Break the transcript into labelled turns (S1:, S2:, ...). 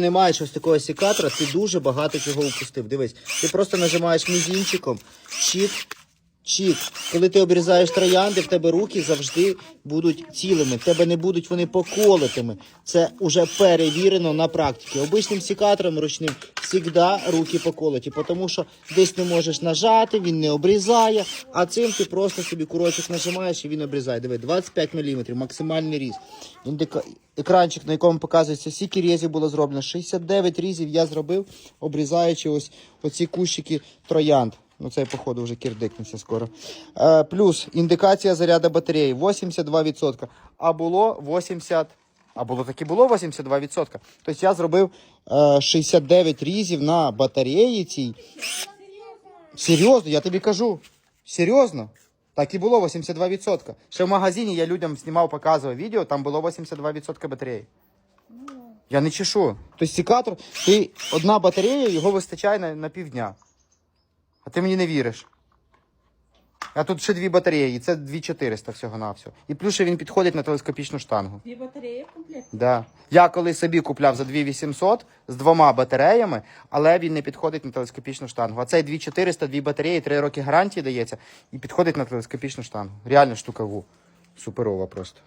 S1: не маєш ось такого сікатора, ти дуже багато чого упустив. Дивись, ти просто нажимаєш мізінчиком, чік, чік. Коли ти обрізаєш троянди, в тебе руки завжди будуть цілими, в тебе не будуть вони поколотими. Це вже перевірено на практиці. Обичним секатором ручним завжди руки поколоті, тому що десь не можеш нажати, він не обрізає, а цим ти просто собі курочок нажимаєш і він обрізає. Диви, 25 мм, максимальний різ. Індика... Екранчик, на якому показується, скільки різів було зроблено. 69 різів я зробив, обрізаючи ось оці кущики троянд. Ну, це, походу, вже кірдикнеться скоро. Е, плюс індикація заряду батареї 82%. А було 80%. А було так і було 82%. Тобто я зробив е, 69 різів на батареї цій. Серйозно, я тобі кажу. Серйозно. Так і було 82%. Ще в магазині я людям знімав, показував відео, там було 82% батареї. Я не чешу. Тобто секатор, ти одна батарея, його вистачає на, на півдня. А ти мені не віриш. А тут ще дві батареї, і це 2400 всього на всього. І плюс ще він підходить на телескопічну штангу.
S2: Дві батареї в комплекті.
S1: Да. Я колись собі купляв за 2800 з двома батареями, але він не підходить на телескопічну штангу. А цей 2400, дві батареї, 3 роки гарантії дається і підходить на телескопічну штангу. Реально штука ву. Суперова просто.